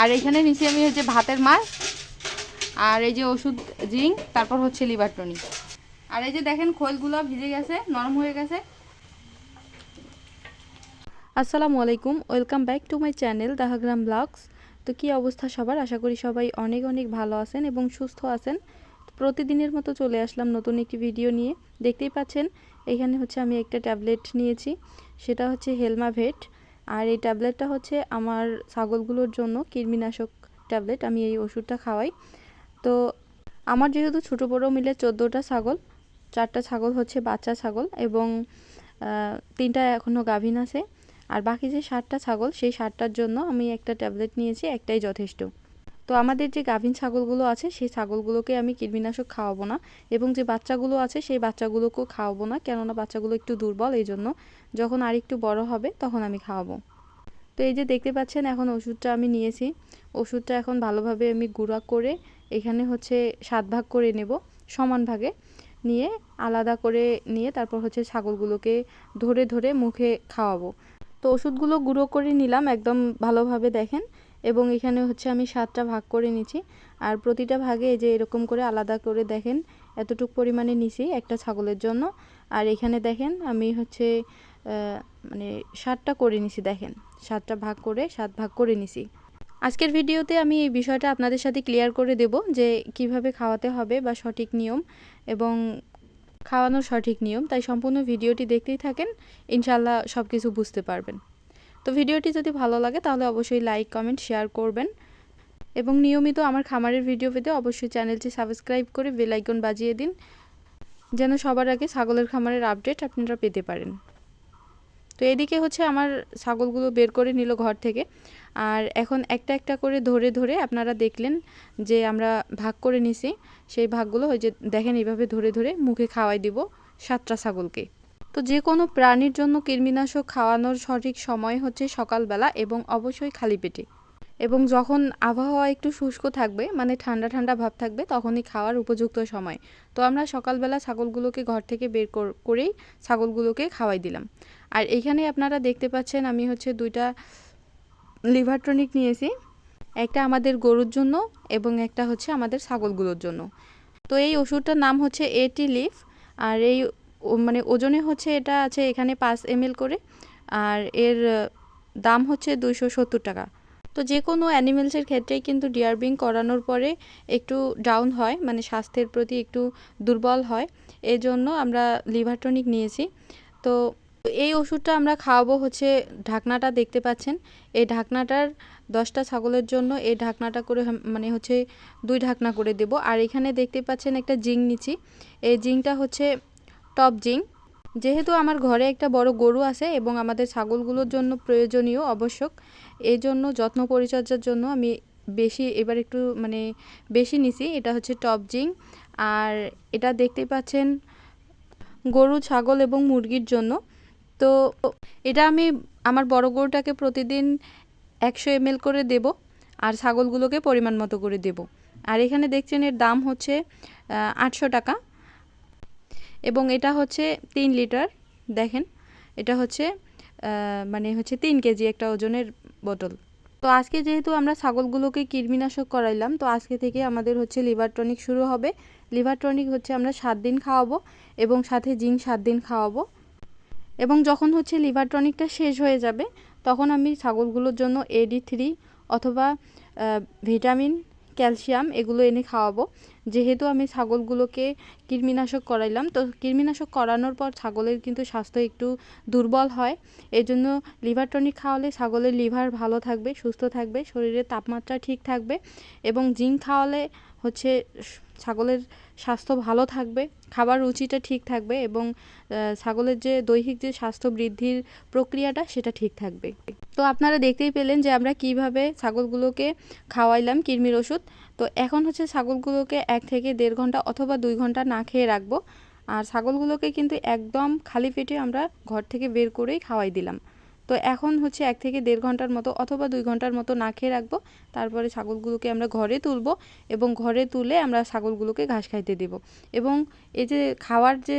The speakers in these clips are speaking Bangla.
আর এখানে নিচে আমি হচ্ছে ভাতের মার, আর এই যে ওষুধ জিঙ্ক, তারপর হচ্ছে লিভার টনিক। আর এই যে দেখেন খোলগুলো ভিজে গেছে, নরম হয়ে গেছে। আসসালামু আলাইকুম, welcome back to my channel Dahagram blogs. তো কী অবস্থা সবার? আশা করি সবাই অনেক অনেক ভালো আছেন এবং সুস্থ আছেন। প্রতিদিনের মতো চলে আসলাম নতুন একটি ভিডিও নিয়ে। দেখতেই পাচ্ছেন, এখানে হচ্ছে আমি একটা ট্যাবলেট নিয়েছি, সেটা হচ্ছে হেলমাভেট। আর এই ট্যাবলেটটা হচ্ছে আমার ছাগলগুলোর জন্য কৃমিনাশক ট্যাবলেট, আমি এই ওষুধটা খাওয়াই। তো আমার যেহেতু ছোটো বড়ো মিলে চোদ্দোটা ছাগল, চারটা ছাগল হচ্ছে বাচ্চা ছাগল এবং তিনটা এখনও গাভিন আছে। আর বাকি যে ষাটটা ছাগল, সেই ষাটটার জন্য আমি একটা ট্যাবলেট নিয়েছি, একটাই যথেষ্ট। তো আমাদের যে গাভীন ছাগলগুলো আছে, সেই ছাগলগুলোকে আমি কৃমিনাশক খাওয়াবো না এবং যে বাচ্চাগুলো আছে, সেই বাচ্চাগুলোকেও খাওয়াবো না। কেননা বাচ্চাগুলো একটু দুর্বল এই জন্য যখন আর একটু বড় হবে, তখন আমি খাওয়াবো। তো এই যে দেখতে পাচ্ছেন, এখন ওষুধটা আমি নিয়েছি। ওষুধটা এখন ভালোভাবে আমি গুঁড়া করে এখানে হচ্ছে সাত ভাগ করে নেব, সমান ভাগে। নিয়ে আলাদা করে নিয়ে তারপর হচ্ছে ছাগলগুলোকে ধরে ধরে মুখে খাওয়াবো। তো ওষুধগুলো গুঁড়ো করে নিলাম, একদম ভালোভাবে দেখেন। এবং এখানে হচ্ছে আমি সাতটা ভাগ করে নিচ্ছি আর প্রতিটা ভাগে এই যে এরকম করে আলাদা করে দেখেন, এতটুকু পরিমাণে নিছি একটা ছাগলের জন্য। আর এখানে দেখেন আমি হচ্ছে মানে সাতটা করে নিছি দেখেন। সাতটা ভাগ করে সাত ভাগ করে নিছি। আজকের ভিডিওতে আমি এই বিষয়টা আপনাদের সাথে ক্লিয়ার করে দেব যে কীভাবে খাওয়াতে হবে বা সঠিক নিয়ম এবং খাওয়ানোর সঠিক নিয়ম। তাই সম্পূর্ণ ভিডিওটি দেখতেই থাকেন ইনশাল্লাহ সব কিছু বুঝতে পারবেন। তো ভিডিওটি যদি ভালো লাগে, তাহলে অবশ্যই লাইক কমেন্ট শেয়ার করবেন। এবং নিয়মিত আমার খামারের ভিডিও পেতে অবশ্যই চ্যানেলটি সাবস্ক্রাইব করে বেলাইকন বাজিয়ে দিন, যেন সবার আগে ছাগলের খামারের আপডেট আপনারা পেতে পারেন। তো এদিকে হচ্ছে আমার ছাগলগুলো বের করে নিল ঘর থেকে। আর এখন একটা একটা করে ধরে ধরে আপনারা দেখলেন যে আমরা ভাগ করে নিছি। সেই ভাগগুলো ওই যে দেখেন এইভাবে ধরে ধরে মুখে খাওয়াই দিব সাতটা ছাগলকে। তো যে কোনো প্রাণীর জন্য কৃমিনাশক খাওয়ানোর সঠিক সময় হচ্ছে সকালবেলা এবং অবশ্যই খালি পেটে। এবং যখন আবহাওয়া একটু শুষ্ক থাকবে মানে ঠান্ডা ঠান্ডা ভাব থাকবে, তখনই খাওয়ার উপযুক্ত সময়। তো আমরা সকালবেলা ছাগলগুলোকে ঘর থেকে বের কর- করেই ছাগলগুলোকে খাওয়াই দিলাম। আর এখানে আপনারা দেখতে পাচ্ছেন আমি হচ্ছে দুইটা লিভার টনিক নিয়েছি। একটা আমাদের গরুর জন্য এবং একটা হচ্ছে আমাদের ছাগলগুলোর জন্য। তো এই ওষুধটার নাম হচ্ছে এটি লিফ। আর এই মানে ওজনে হচ্ছে এটা আছে এখানে পাঁচ এম করে, আর এর দাম হচ্ছে দুইশো সত্তর টাকা। তো যে কোনো অ্যানিমেলসের ক্ষেত্রেই কিন্তু ডিয়ারবিং করানোর পরে একটু ডাউন হয় মানে স্বাস্থ্যের প্রতি একটু দুর্বল হয়। এই জন্য আমরা লিভারটনিক নিয়েছি। তো এই ওষুধটা আমরা খাওয়াবো হচ্ছে, ঢাকনাটা দেখতে পাচ্ছেন। এই ঢাকনাটার দশটা ছাগলের জন্য এই ঢাকনাটা করে মানে হচ্ছে দুই ঢাকনা করে দেব। আর এখানে দেখতে পাচ্ছেন একটা জিং নিচ্ছি এই জিংটা হচ্ছে টপ জিং যেহেতু আমার ঘরে একটা বড় গরু আছে এবং আমাদের ছাগলগুলোর জন্য প্রয়োজনীয় আবশ্যক এই জন্য যত্ন পরিচর্যার জন্য আমি বেশি, এবার একটু মানে বেশি নিছি। এটা হচ্ছে টপ জিং আর এটা দেখতেই পাচ্ছেন গরু, ছাগল এবং মুরগির জন্য। তো এটা আমি আমার বড় গরুটাকে প্রতিদিন একশো এম করে দেব আর ছাগলগুলোকে পরিমাণ মতো করে দেব। আর এখানে দেখছেন এর দাম হচ্ছে আটশো টাকা। এবং এটা হচ্ছে তিন লিটার, দেখেন। এটা হচ্ছে মানে হচ্ছে তিন কেজি একটা ওজনের বোতল। তো আজকে যেহেতু আমরা ছাগলগুলোকে কৃমিনাশক করাইলাম, তো আজকে থেকে আমাদের হচ্ছে লিভার টনিক শুরু হবে। লিভার টনিক হচ্ছে আমরা সাত দিন খাওয়াবো এবং সাথে জিঙ্ক সাত দিন খাওয়াবো। এবং যখন হচ্ছে লিভার টনিকটা শেষ হয়ে যাবে, তখন আমি ছাগলগুলোর জন্য A D three vitamin calcium এগুলো এনে খাওয়াবো। যেহেতু আমি ছাগলগুলোকে কৃমিনাশক করাইলাম, তো কৃমিনাশক করানোর পর ছাগলের কিন্তু স্বাস্থ্য একটু দুর্বল হয়। এই জন্য লিভার টনিক খাওয়ালে ছাগলের লিভার ভালো থাকবে, সুস্থ থাকবে, শরীরের তাপমাত্রা ঠিক থাকবে এবং জিঙ্ক খাওয়ালে হচ্ছে ছাগলের স্বাস্থ্য ভালো থাকবে, খাবার রুচিটা ঠিক থাকবে এবং ছাগলের যে দৈহিক যে স্বাস্থ্য বৃদ্ধির প্রক্রিয়াটা সেটা ঠিক থাকবে। তো আপনারা দেখতেই পেলেন যে আমরা কীভাবে ছাগলগুলোকে খাওয়াইলাম কৃমির ওষুধ। তো এখন হচ্ছে ছাগলগুলোকে এক থেকে দেড় ঘণ্টা অথবা দুই ঘণ্টা না খেয়ে রাখব। আর ছাগলগুলোকে কিন্তু একদম খালি পেটে আমরা ঘর থেকে বের করেই খাওয়াই দিলাম। তো এখন হচ্ছে এক থেকে দেড় ঘণ্টার মতো অথবা দুই ঘণ্টার মতো না খেয়ে রাখব। তারপরে ছাগলগুলোকে আমরা ঘরে তুলবো এবং ঘরে তুলে আমরা ছাগলগুলোকে ঘাস খাইতে দেব। এবং এই যে খাওয়ার যে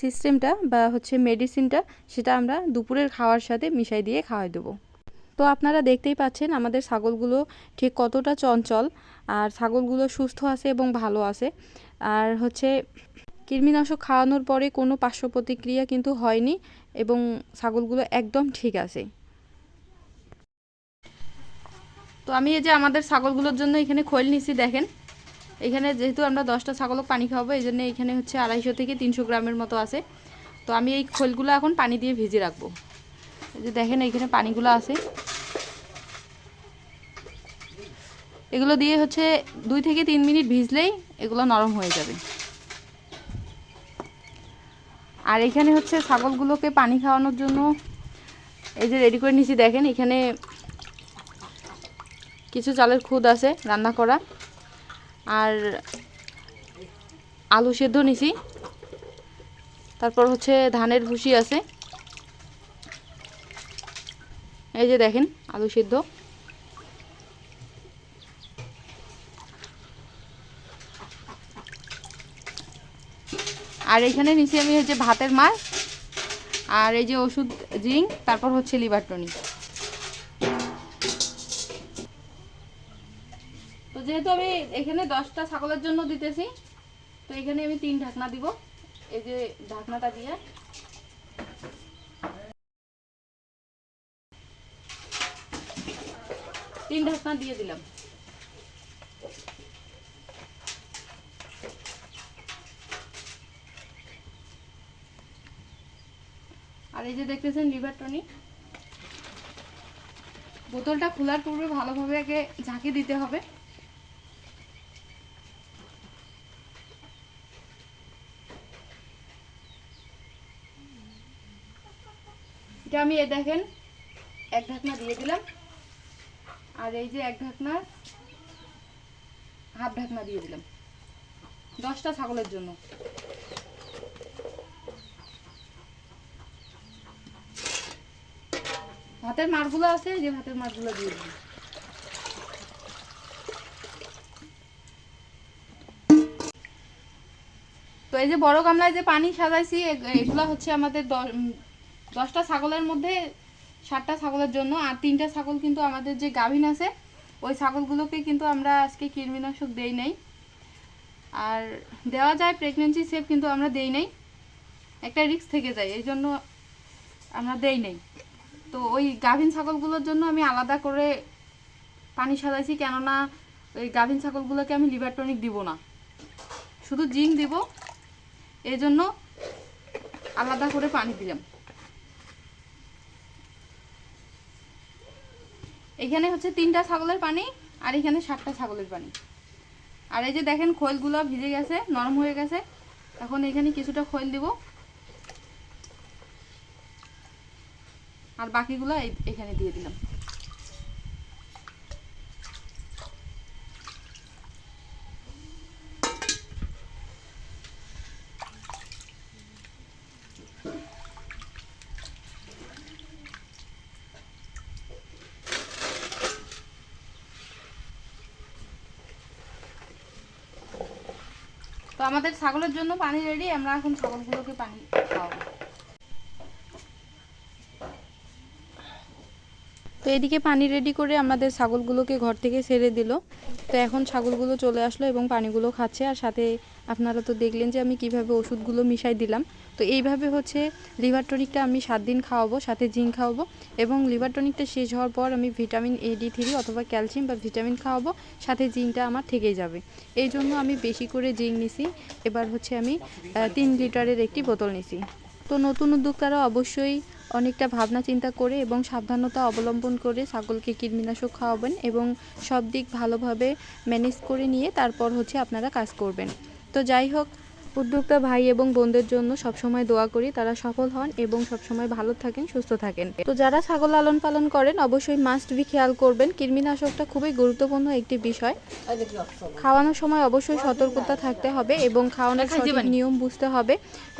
সিস্টেমটা বা হচ্ছে মেডিসিনটা সেটা আমরা দুপুরের খাওয়ার সাথে মিশাই দিয়ে খাওয়াই দেবো। তো আপনারা দেখতেই পাচ্ছেন আমাদের ছাগলগুলো ঠিক কতটা চঞ্চল আর ছাগলগুলো সুস্থ আছে এবং ভালো আছে। আর হচ্ছে কৃমিনাশক খাওয়ানোর পরে কোনো পার্শ্ব প্রতিক্রিয়া কিন্তু হয়নি। এবং ছাগলগুলো একদম ঠিক আছে। তো আমি এই যে আমাদের ছাগলগুলোর জন্য এখানে খোল নিছি, দেখেন। এখানে যেহেতু আমরা দশটা ছাগলক পানি খাওয়াবো, এই জন্য এখানে হচ্ছে আড়াইশো থেকে তিনশো গ্রামের মতো আছে। তো আমি এই খোলগুলো এখন পানি দিয়ে ভিজে রাখব। এই যে দেখেন এইখানে পানিগুলো আছে। এগুলো দিয়ে হচ্ছে দুই থেকে তিন মিনিট ভিজলেই এগুলো নরম হয়ে যাবে। আর এখানে হচ্ছে ছাগলগুলোকে পানি খাওয়ানোর জন্য এই যে রেডি করে নিয়েছি, দেখেন, এখানে কিছু চালের খুদ আছে রান্না করা। আর আলু সেদ্ধ নিছি। তারপর হচ্ছে ধানের ভুসি আছে। এই যে দেখেন, আলু সেদ্ধ। আর এখানে নিচে আমি হচ্ছে ভাতের মার আর এই যে ওষুধ জিঙ্ক, তারপর হচ্ছে লিভার টনিক। তো যেহেতু আমি এখানে দশটা ছাগলের জন্য দিতেছি, তো এখানে আমি তিন ঢাকনা দিব। এই যে ঢাকনাটা দিয়ে। তিন ঢাকনা দিয়ে দিলাম। আর এই যে দেখতেছেন লিভার টনিক বোতলটা খোলার পূর্বে ভালোভাবে আগে ঝাঁকি দিতে হবে। এটা আমি এ দেখেন, এক ঢাকনা দিয়ে দিলাম। আর এই যে এক ঢাকনা, হাফ ঢাকনা দিয়ে দিলাম। দশটা ছাগলের জন্য। ভাতের মারগুলো আছে যে ভাতের মারগুলো দিয়ে দিলাম তো এই যে বড় গামলায় যে পানি সাজাইছি এগুলো হচ্ছে আমাদের দশটা ছাগলের মধ্যে সাতটা ছাগলের জন্য, আর তিনটা ছাগল কিন্তু আমাদের যে গাভিন আছে, ওই ছাগলগুলোকে কিন্তু আমরা আজকে কৃমিনাশক দেই নাই। আর দেওয়া যায় প্রেগনেন্সি সেফ কিন্তু আমরা দেই নাই। একটা রিস্ক থেকে যায়, এই জন্য আমরা দেই নাই। তো ওই গাভিন ছাগলগুলোর জন্য আমি আলাদা করে পানি সাজাইছি কেননা ওই গাভিন ছাগলগুলোকে আমি লিভার টনিক দিব না। শুধু জিঙ্ক দিব এই জন্য আলাদা করে পানি দিলাম। এখানে হচ্ছে তিনটা ছাগলের পানি আর এখানে সাতটা ছাগলের পানি। আর এই যে দেখেন খোলগুলো ভিজে গেছে, নরম হয়ে গেছে, এখন এখানে কিছুটা খোল দিব। আর বাকিগুলো এখানে দিয়ে দিলাম। তো আমাদের ছাগলের জন্য পানি রেডি আমরা এখন ছাগলগুলোকে পানি খাওয়াবো তো এদিকে পানি রেডি করে আমাদের ছাগলগুলোকে ঘর থেকে ছেড়ে দিল। তো এখন ছাগলগুলো চলে আসলো এবং পানিগুলো খাচ্ছে। আর সাথে আপনারা তো দেখলেন যে আমি কীভাবে ওষুধগুলো মিশাই দিলাম। তো এইভাবে হচ্ছে লিভার টনিকটা আমি সাত দিন খাওয়াবো, সাথে জিঙ্ক খাওয়াবো এবং লিভার টনিকটা শেষ হওয়ার পর আমি ভিটামিন এ ডি থ্রি অথবা ক্যালসিয়াম বা ভিটামিন খাওয়াবো, সাথে জিঙ্কটা আমার থেকেই যাবে। এই জন্য আমি বেশি করে জিঙ্ক নিছি। এবার হচ্ছে আমি তিন লিটারের একটি বোতল নিছি। তো নতুন উদ্যোক্তারা অবশ্যই অনেকটা ভাবনা চিন্তা করে এবং সাবধানতা অবলম্বন করে ছাগলকে কীটনাশক খাওয়াবেন এবং সব দিক ভালোভাবে ম্যানেজ করে নিয়ে তারপর হচ্ছে আপনারা কাজ করবেন। তো যাই হোক উদ্যোক্তা ভাই এবং বোনদের জন্য সবসময় দোয়া করি তারা সফল হন এবং সবসময় ভালো থাকেন সুস্থ থাকেন। তো যারা ছাগল লালন পালন করেন অবশ্যই মাস্ট বি খেয়াল করবেন। কৃমিনাশকটা খুবই গুরুত্বপূর্ণ একটি বিষয়। খাওয়ানোর সময় অবশ্যই সতর্কতা থাকতে হবে এবং খাওয়ানোর সঠিক নিয়ম বুঝতে হবে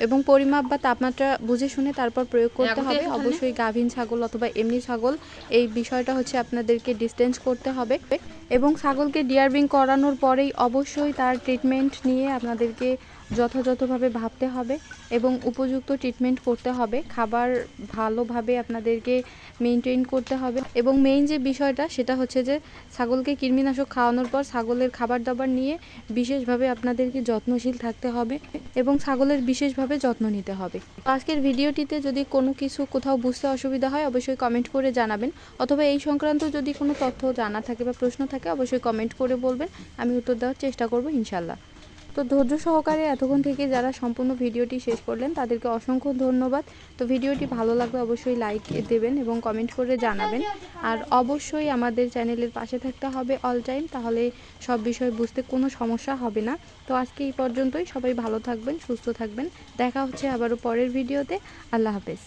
এবং পরিমাপ বা তাপমাত্রা বুঝে শুনে তারপর প্রয়োগ করতে হবে। অবশ্যই গাভীন ছাগল অথবা এমনি ছাগল এই বিষয়টা হচ্ছে আপনাদেরকে ডিস্টেন্স করতে হবে এবং ছাগলকে ডিয়ারবিং করানোর পরেই অবশ্যই তার ট্রিটমেন্ট নিয়ে আপনাদেরকে যথাযথভাবে ভাবতে হবে এবং উপযুক্ত ট্রিটমেন্ট করতে হবে। খাবার ভালোভাবে আপনাদেরকে মেনটেন করতে হবে এবং মেইন যে বিষয়টা সেটা হচ্ছে যে ছাগলকে কৃমিনাশক খাওয়ানোর পর ছাগলের খাবার দাবার নিয়ে বিশেষভাবে আপনাদেরকে যত্নশীল থাকতে হবে এবং ছাগলের বিশেষভাবে যত্ন নিতে হবে। আজকের ভিডিওটিতে যদি কোনো কিছু কোথাও বুঝতে অসুবিধা হয়, অবশ্যই কমেন্ট করে জানাবেন। অথবা এই সংক্রান্ত যদি কোনো তথ্য জানা থাকে বা প্রশ্ন থাকে, অবশ্যই কমেন্ট করে বলবেন। আমি উত্তর দেওয়ার চেষ্টা করব ইনশাল্লাহ তো ধৈর্য সহকারে এতক্ষণ থেকে যারা সম্পূর্ণ ভিডিওটি শেষ করলেন, তাদেরকে অসংখ্য ধন্যবাদ। তো ভিডিওটি ভালো লাগলে অবশ্যই লাইক দেবেন এবং কমেন্ট করে জানাবেন। আর অবশ্যই আমাদের চ্যানেলের পাশে থাকতে হবে অল টাইম তাহলে সব বিষয় বুঝতে কোনো সমস্যা হবে না। তো আজকে এই পর্যন্তই। সবাই ভালো থাকবেন, সুস্থ থাকবেন। দেখা হচ্ছে আবারও পরের ভিডিওতে। আল্লাহ হাফেজ।